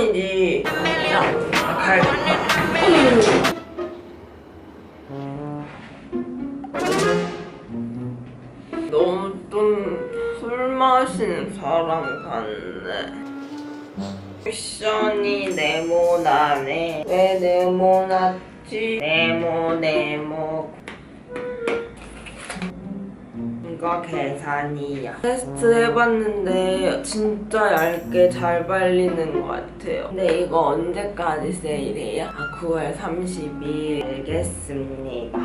미션이지. 그냥 가야겠다. 너무 좀 술 마시는 사람 같네. 미션이 네모나네. 왜 네모났지? 네모 네모. 이거 계산이야. 테스트 해봤는데 진짜 얇게 잘 발리는 것 같아요. 근데 이거 언제까지 세일해요? 아, 9월 30일. 알겠습니다.